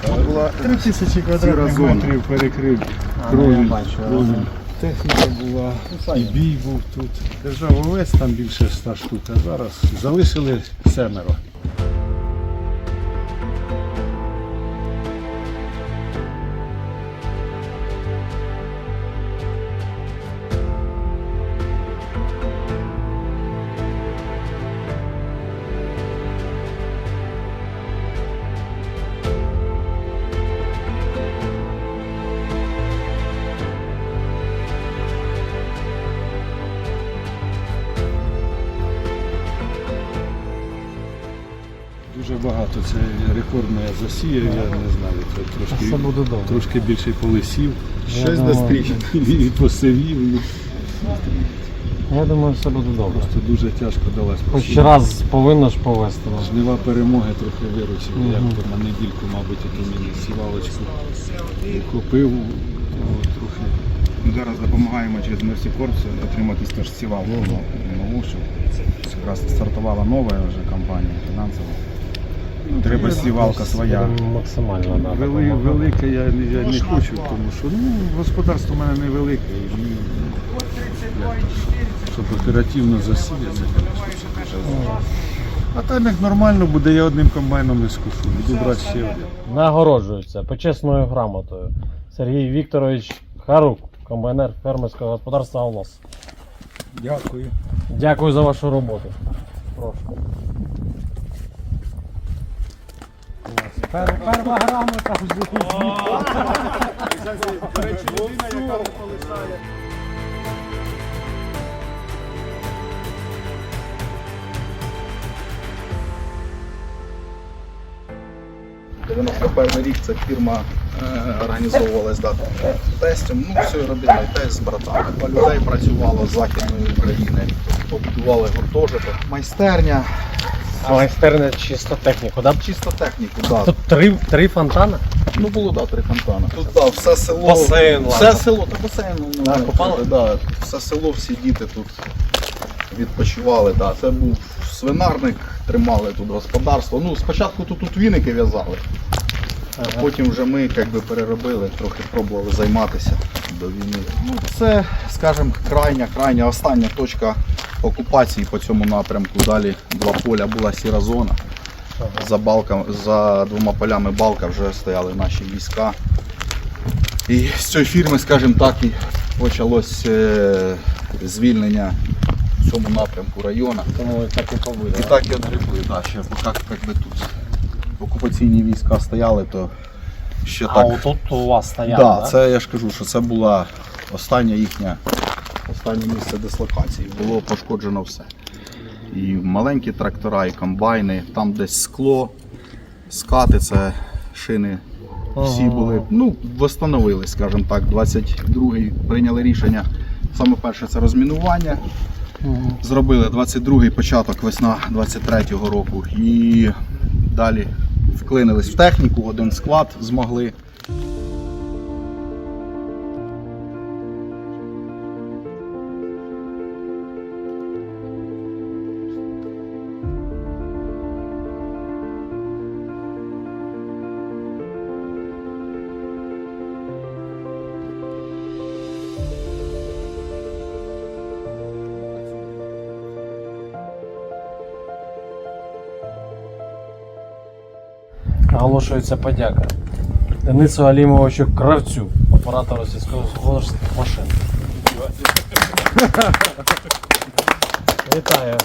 Так, була 3 тисячі квадратних метрів перекрив крові. ага. Техніка була, і бій був тут. Держав овець там більше 100 штук, а зараз залишили семеро. Дуже багато. Це рекордно я засіяв, я не знаю. Це трошки, буде добре. трошки більше полисів. Щось думаю. І посивів. Я думаю, все буде добре. Просто дуже тяжко далась Хоч посіва. раз повинно ж повести. ну. Жнива перемоги трохи виручили. Мгм. Як то на недільку, мабуть, оту мені сівалочку купив. Трохи. Ми зараз допомагаємо через Mercy Corps отримати теж сівалку нову, щоб якраз стартувала нова вже компанія фінансова. Ну, Треба сівалка своя. Максимально Вели, велике я, не- я не хочу, тому що ну, господарство в мене невелике. І щоб оперативно засіяти. А там як нормально буде, я одним комбайном не скушу. Буду брати ще один. Нагороджується почесною грамотою. Сергій Вікторович Харук, комбайнер фермерського господарства «Аулос». Дякую. Дякую за вашу роботу. Прошу. Перша грамота вже. – 91 рік ця фірма е, організовувалась да, тестом. Ну, все робили тест з братами. Людей працювало з Західної України, побудували гуртожиток. Майстерня, майстерня чисто техніку, да? чисто техніку, да. Тут три, три фонтана? Ну було да, три фонтани. Тут да, все село. Басейн, все ладно. село, та басейн. Ну, Да, ну, купали? Да, все село, всі діти тут відпочивали. Да. Це був свинарник, тримали тут господарство. Ну, спочатку тут, тут віники в'язали, а потім вже ми як би, переробили, трохи пробували займатися до війни. Ну, це, скажімо, крайня, крайня, остання точка окупації по цьому напрямку. Далі два поля була сіра зона. За, балком, за двома полями балка вже стояли наші війська. І з цієї фірми, скажімо так, і почалось е, звільнення в цьому напрямку району. Тому і так і побили. І так і отгребли, да, ще поки якби тут окупаційні війська стояли, то ще А так. отут у вас стояли, да, да? це я ж кажу, що це була остання їхня, останнє місце дислокації. Було пошкоджено все. І маленькі трактора, і комбайни, там десь скло, скати, це шини. Всі були, ну, встановили, скажімо так, 22-й прийняли рішення. Саме перше це розмінування. Зробили 22-й початок, весна 23-го року. І далі вклинились в техніку, один склад змогли. Оголошується подяка. Денису Алімовичу Кравцю, оператору сільськогосподарських машин. Вітаю.